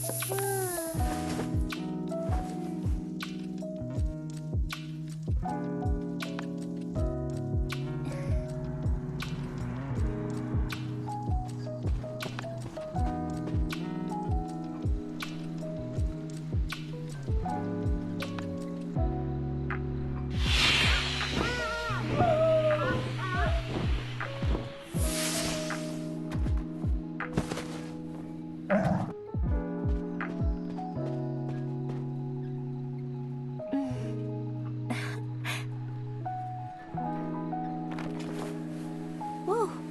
Tchau. Whoa.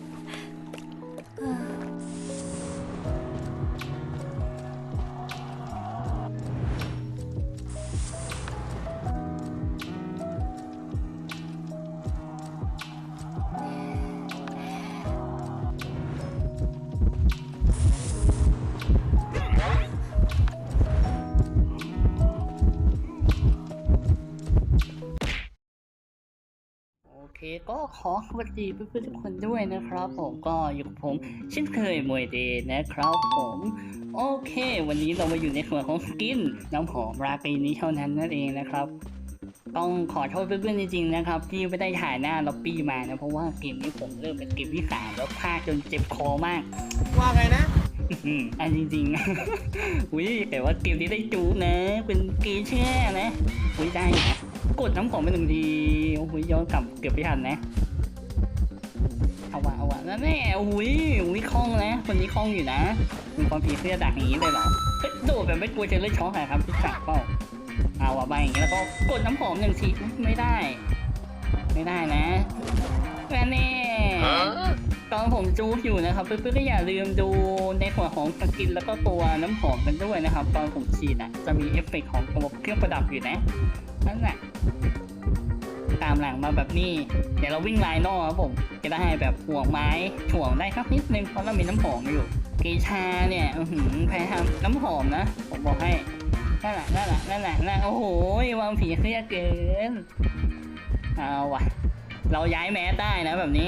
ก็ขอสวัสดีเพื่อนๆทุกคนด้วยนะครับ ผมก็อยู่กับผมเช่นเคยมวยเดย์นะครับผมโอเค วันนี้เรามาอยู่ในส่วนของสกินน้ำหอมราตรีนี้เท่านั้นนั่นเองนะครับ ต้องขอโทษเพื่อนๆจริงๆนะครับ ที่ไม่ได้ถ่ายหน้าล็อบบี้มานะเพราะว่าเกมนี้ผมเริ่มเป็นเกมที่สามแล้วพลาดจนเจ็บคอมาก ว่าไงนะอืมอันจริงๆอุ้ยแต่ว่าเกมนี้ได้จูนะเป็นเกมแช่นะอุ้ยได้นะ กดน้ำของไปหนึ่งที โอ้ยย้อนกลับเกือบไม่ทันนะ เอาวะเอาวะนั่นแน่โอุ้ยอุ้ยคล่องนะ คนนี้คล่องอยู่นะมีความผีเสื้อดักอย่างนี้เลยเหรอเฮ้ยโดดแบบไม่กลัวจะเลือดช็อกอะครับพี่จักรเปล่าเอาวะไปอย่างนี้แล้วก็กดน้ำหอมหนึ่งทีไม่ได้ ไม่ได้นะแน่แน่ตอนผมจู๊อยู่นะครับเพื่อนๆก็อย่าลืมดูในหัวของสกินแล้วก็ตัวน้ำหอมกันด้วยนะครับ ตอนผมฉีดอะจะมีเอฟเฟกต์ของตัวเครื่องประดับอยู่นะ นั่นแหละตามหลังมาแบบนี้ เดี๋ยวเราวิ่งไลน์นอกครับผม จะได้แบบห่วงไม้ถ่วงได้ครับนิดนึงเพราะเรามีน้ำหอมอยู่กีชาเนี่ยอือหือแพ้ทำน้ำหอมนะ ผมบอกให้นั่นแหละนั่นแหละนั่นแหละนั่นโอ้โหวางผีเครียดเกินเอาว่ะ เราย้ายแมสได้นะแบบนี้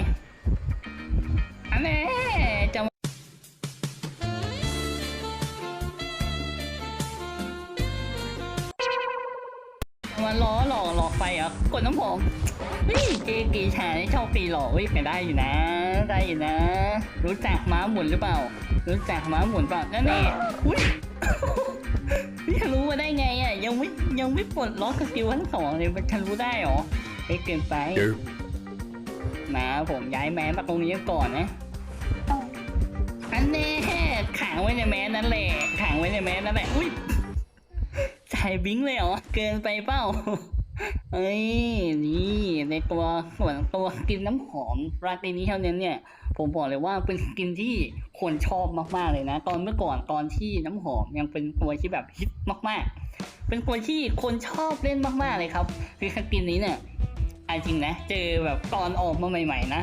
อันนี้จะ ล้อหลอกหลอกไฟเหรอกดน้ำหอมเฮ้ยเกกีชานี่ชอบตีหลอกเฮ้ยไปได้อยู่นะ ได้อยู่นะ รู้จักม้าหมุนหรือเปล่า รู้จักม้าหมุนเปล่านั่นเองอุ้ยนี่ทะลุมาได้ไงอะยังไม่ยังไม่ปลดล็อกสกิลทั้งสองเลยมันทะลุได้เหรอเฮ้ยเกินไปมาผมย้ายแมสมาตรงนี้ก่อนนะอันแน่ขังไว้ในแมสนั่นแหละขังไว้ในแมสนั่นแหละอุ้ย ใจบิงเลยเหรอ เกินไปเปล่าเอ้ยนี่ในตัวส่วนตัวสกินน้ำหอมราตรีนี้เท่านั้นเนี่ย ผมบอกเลยว่าเป็นสกินที่คนชอบมากๆเลยนะ ตอนเมื่อก่อนตอนที่น้ำหอมยังเป็นตัวที่แบบฮิตมากๆ เป็นตัวที่คนชอบเล่นมากๆเลยครับ คือสกินนี้เนี่ยอาจริงนะ เจอแบบตอนออกมาใหม่ ๆ นะ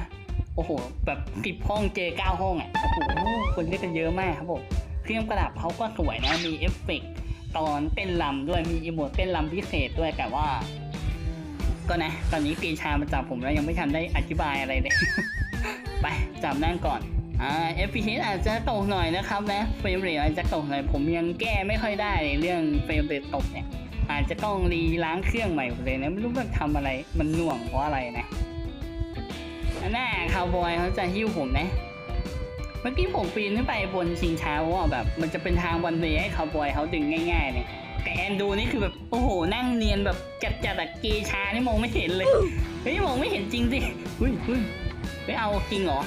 โอ้โห แบบสิบห้องเจอเก้าห้องอะโอ้โหคนเล่นกันเยอะมากครับผมเครื่องประดับเขาก็สวยนะมีเอฟเฟกต์ ตอนเต้นรำด้วยมีอีโมดเต้นรำพิเศษด้วยแต่ว่า ก็นะ ตอนนี้ปีชามาจับผมแล้วยังไม่ทันได้อธิบายอะไรเลย ไปจับนั่งก่อนอ่า FPS อาจจะตกหน่อยนะครับนะเฟรมเรทอาจจะตกหน่อยผมยังแก้ไม่ค่อยได้เรื่องเฟรมเรทตกเนี่ย อาจจะต้องรีล้างเครื่องใหม่เลยนะไม่รู้มันทำอะไรมันหน่วงเพราะอะไรนะอันน่าคาวบอยเขาจะหิ้วผมนะ เมื่อกี้ผมปีนขึ้นไปบนชิงช้าว่าแบบ มันจะเป็นทางวันเวย์ให้คาวบอยเขาดึงง่ายๆเนี่ยแต่แอนดูนี่คือแบบโอ้โหนั่งเนียนแบบจัดจัดๆอะเกชานี่มองไม่เห็นเลยเฮ้ยมองไม่เห็นจริงสิเฮ้ยเฮ้ยไม่เอาจริงเหรอ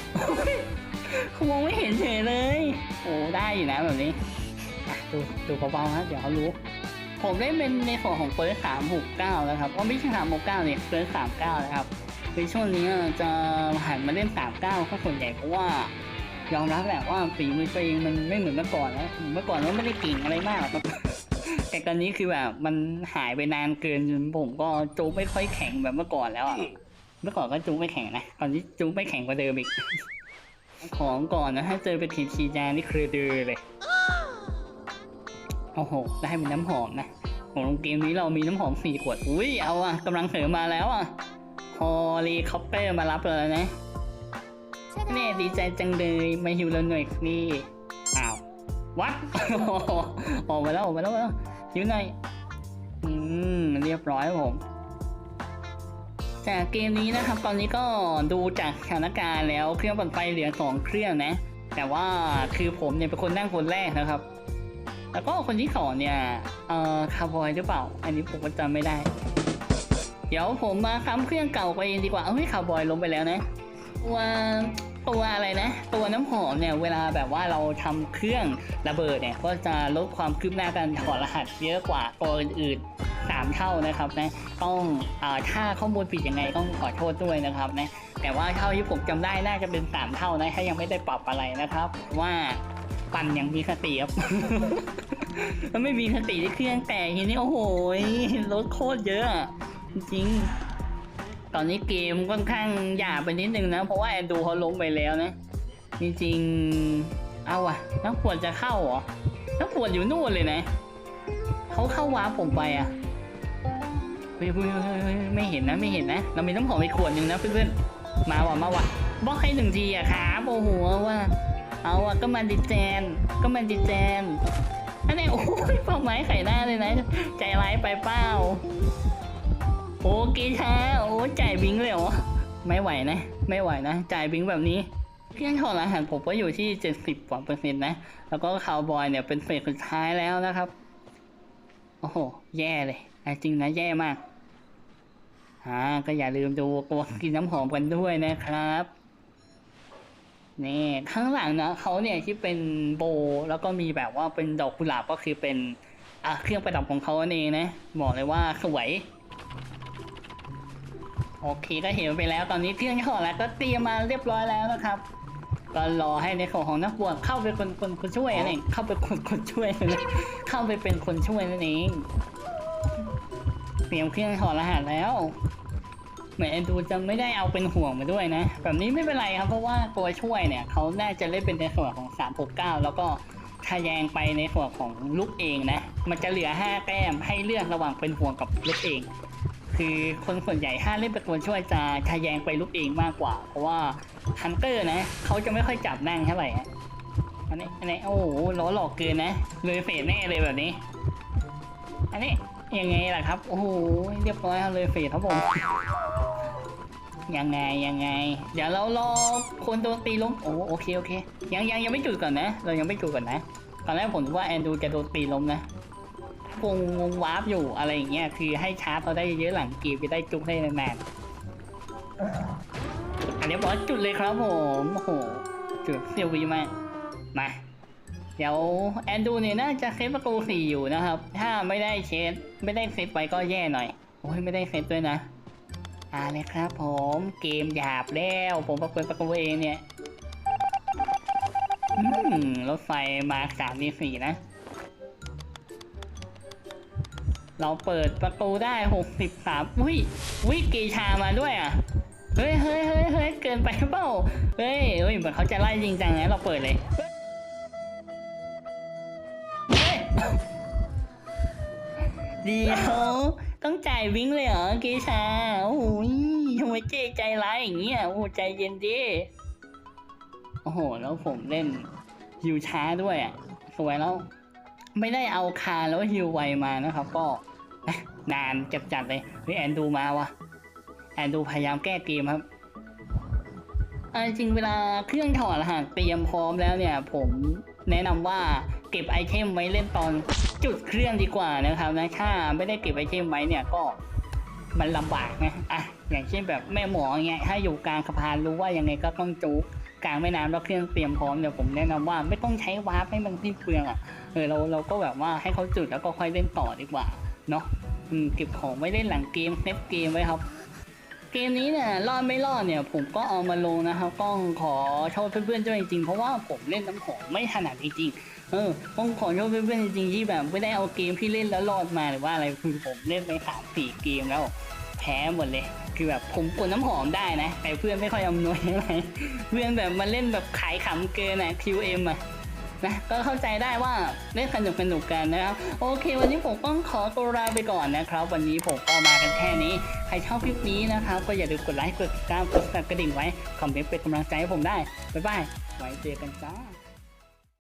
เขามองไม่เห็นเฉยเลย โอ้ได้อยู่นะแบบนี้ดูดูเบาๆนะเดี๋ยวเขารู้ ผมได้เป็นในส่วนของเปิร์สามหกเก้าแล้วครับว่าไม่ใช่สามหกเก้าเนี่ยเปิร์สามเก้านะครับในช่วงนี้จะหันมาเล่นสามเก้าก็ส่วนใหญ่เพราะว่า ยอมรับแหละว่าฝีมือตัวเองมันไม่เหมือนเมื่อก่อนแล้วเมื่อก่อนมันไม่ได้เก่งอะไรมากหรอกครับแต่ตอนนี้คือแบบมันหายไปนานเกินจนผมก็จูไม่ค่อยแข็งแบบเมื่อก่อนแล้วอะเมื่อก่อนก็จูไม่แข็งนะตอนนี้จูไม่แข็งกว่าเดิมอีกของก่อนนะถ้าเจอไปถีบชีจานี่คือดือเลยโอ้โหได้มีน้ำหอมนะของเกมนี้เรามีน้ำหอมสี่ขวด อุ้ยเอาอะกำลังเสริมมาแล้วอะฮอลีคอปเตอร์มารับเราแล้วนะ แน่ดีใจจังเลยมาหิวเราหน่อยนี่อ้าววัดออกมาแล้วออกมาแล้วหิวหน่อยอืมเรียบร้อยผมจากเกมนี้นะครับ ตอนนี้ก็ดูจากสถานการณ์แล้วเครื่องปั่นไฟเหลือสองเครื่องนะ แต่ว่าคือผมเนี่ยเป็นคนนั่งคนแรกนะครับ แล้วก็คนที่สองเนี่ยเอ่อคาร์บอยหรือเปล่า อันนี้ผมก็จำไม่ได้ เดี๋ยวผมมาค้ำเครื่องเก่าไปเองดีกว่าเอ้ยคาร์บอยลงไปแล้วนะ ตัวตัวอะไรนะ ตัวน้ำหอมเนี่ยเวลาแบบว่าเราทำเครื่องระเบิดเนี่ยก็จะลดความคืบหน้าการถอดรหัสเยอะกว่าตัวอื่นๆสามเท่านะครับนะต้องอถ้าข้อมูลผิดยังไงต้องขอโทษด้วยนะครับนะแต่ว่าเท่าที่ผมจำได้น่าจะเป็นสามเท่านะถ้ายังไม่ได้ปรับอะไรนะครับ ว่าปั่นยังมีสติครับมันไม่มีสติที่เครื่องแต่ทีนี้โอ้โหรถโคตรเยอะ จริง ตอนนี้เกมค่อนข้างหยาบไปนิดนึงนะ เพราะว่าแอนดูเขาล้มไปแล้วนะ จริงๆ เอาอะนักปวดจะเข้าเหรอ นักปวดอยู่นู่นเลยนะ เขาเข้าวาร์ปผมไปอะเฮ้ยไม่เห็นนะไม่เห็นนะ เรามีน้ำหอมไปขวดหนึ่งนะเพื่อนๆ มาว่ะมาว่ะบล็อกให้หนึ่งทีอะครับโอ้โหว่า เอาอะก็มันดิแจน ก็มันดิแจนอันนี้โอ้ยเป้าไม้ไข่หน้าเลยนะ ใจร้ายไปเปล่า โอ้กีชาโอ้จ่ายบิงเลยเหรอไม่ไหวนะ ไม่ไหวนะ จ่ายบิงแบบนี้เครื่องถอดรหัสผมก็อยู่ที่ 70กว่าเปอร์เซ็นต์นะ แล้วก็คาวบอยเนี่ยเป็นเฟสสุดท้ายแล้วนะครับ โอ้โห แย่เลย จริงนะ แย่มากอ่าก็อย่าลืมดูตัวกินน้ำหอมกันด้วยนะครับนี่ข้างหลังนะเขาเนี่ยที่เป็นโบ แล้วก็มีแบบว่าเป็นดอกกุหลาบก็คือเป็นอะเครื่องประดับของเขาเองนะ บอกเลยว่าสวย โอเคก็เห็นไปแล้วตอนนี้เครื่องถอดแล้วก็เตรียมมาเรียบร้อยแล้วนะครับ ก็รอให้ในของของนักบวชเข้าไปคนคนคนช่วยนั่นเองเข้าไปคนคนช่วยนั่นเองเข้าไปเป็นคนช่วยนั่นเองเตรียมเครื่องถอดรหัสแล้วเหมือนแอนดูจะไม่ได้เอาเป็นห่วงมาด้วยนะ แบบนี้ไม่เป็นไรครับเพราะว่าตัวช่วยเนี่ยเขาน่าจะเล่นเป็นในส่วนของ 369 แล้วก็ทะแยงไปในส่วนของลูกเองนะ มันจะเหลือ 5 แต้มให้เลือกระหว่างเป็นห่วงกับลูกเอง คือคนส่วนใหญ่ถ้าเล่นเป็นตัวช่วยจะทะแยงไปลูกเองมากกว่า เพราะว่าฮันเตอร์นะเขาจะไม่ค่อยจับนั่งเท่าไหร่อันนี้อันนี้โอ้โหล้อหลอกเกินนะ เลยเฟดแน่เลยแบบนี้ อันนี้ยังไงล่ะครับ โอ้โหเรียบร้อยเลยเฟดครับผมยังไงยังไง เดี๋ยวเรารอคนโดนตีล้มโอ้โอเคโอเค ยังยังยังไม่จุดก่อนนะ เรายังไม่จุดก่อนนะ ตอนแรกผมว่าแอนดูจะโดนตีล้มนะ วงวงวาร์ปอยู่อะไรอย่างเงี้ยคือให้ชาร์จเราได้เยอะหลังเกมจะได้จุกได้นานๆอันนี้บอสจุดเลยครับผมโอ้โหจุดเซียววีมากมาเดี๋ยวแอนดูเนี่ยน่าจะเซตประตูสี่อยู่นะครับ ถ้าไม่ได้เชสไม่ได้เซตไปก็แย่หน่อย โอ้ยไม่ได้เซตด้วยนะอ่าเลยครับผมเกมหยาบแล้ว ผมประเปิดประตูเองเนี่ย อืมรถไฟมาสามีสี่นะ เราเปิดประตูได้หกสิบสามอุ้ยวิกีชามาด้วยอะ เฮ้ยเฮ้ยเฮ้ยเฮ้ยเกินไปเปล่า เฮ้ยเฮ้ยเหมือนเขาจะไล่จริงจังนะเราเปิดเลยเดียวต้องจ่ายวิ่งเลยเหรอกีชา โอ้ยทำไมเจ๊ใจร้ายอย่างเงี้ย โอ้ใจเย็นดิโอ้โห แล้วผมเล่นฮิวช้าด้วยอะ สวยแล้ว ไม่ได้เอาคาแล้วฮิวไวมานะครับ ก็นานจัดจัดเลยเฮ้แอนดูมาวะแอนดูพยายามแก้เกมครับจริงเวลาเครื่องถอดรหัสเตรียมพร้อมแล้วเนี่ย ผมแนะนำว่าเก็บไอเทมไว้เล่นตอนจุดเครื่องดีกว่านะครับนะถ้าไม่ได้เก็บไอเทมไว้เนี่ยก็มันลำบากนะอะอย่างเช่นแบบแม่หมอเงี้ยถ้าอยู่กลางสะพานรู้ว่ายังไงก็ต้องจุก กลางแม่น้ำแล้วเครื่องเตรียมพร้อมเดี๋ยวผมแนะนำว่าไม่ต้องใช้วาร์ปให้มันสิ้นเปลืองอะเออเราเราก็แบบว่าให้เขาจุดแล้วก็ค่อยเล่นต่อดีกว่าเนาะเก็บของไว้เล่นหลังเกมเซฟเกมไว้ครับเกมนี้เนี่ยรอดไม่รอดเนี่ยผมก็เอามาลงนะครับต้องขอโทษเพื่อนๆด้วยจริงๆเพราะว่าผมเล่นน้ำหอมไม่ถนัดจริงๆเออต้องขอโทษเพื่อนๆจริงๆที่แบบไม่ได้เอาเกมที่เล่นแล้วรอดมาหรือว่าอะไรคือผมเล่นไปสามสี่เกมแล้ว แพ้หมดเลย คือแบบผมกดน้ำหอมได้นะ แต่เพื่อนไม่ค่อยอำนวยอะไรเพื่อนแบบมาเล่นแบบขายขำเกินอะ QM อะนะก็เข้าใจได้ว่าเล่นสนุกสนุกกันนะครับ โอเค วันนี้ผมต้องขอตัวลาไปก่อนนะครับ วันนี้ผมก็มากันแค่นี้ ใครชอบคลิปนี้นะครับ ก็อย่าลืมกดไลค์กดติดตามกดสั่นกระดิ่งไว้ คอมเมนต์เป็นกำลังใจให้ผมได้ บ๊ายบาย ไว้เจอกันจ้า